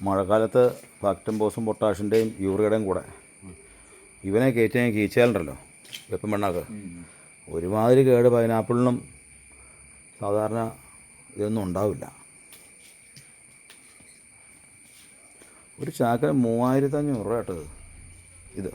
മഴക്കാലത്ത് ഫാക്ടം ബോസും പൊട്ടാഷിന്റെയും യൂറിയുടെയും കൂടെ ഇവനെ കയറ്റി കീച്ചാലുണ്ടല്ലോ വെപ്പം വെണ്ണാക്ക് ഒരുമാതിരി കേട് പൈനാപ്പിളിനും സാധാരണ ഇതൊന്നും ഉണ്ടാവില്ല. ഒരു ചാക്കിന് മൂവായിരത്തഞ്ഞൂറ് രൂപ കേട്ടത് ഇത്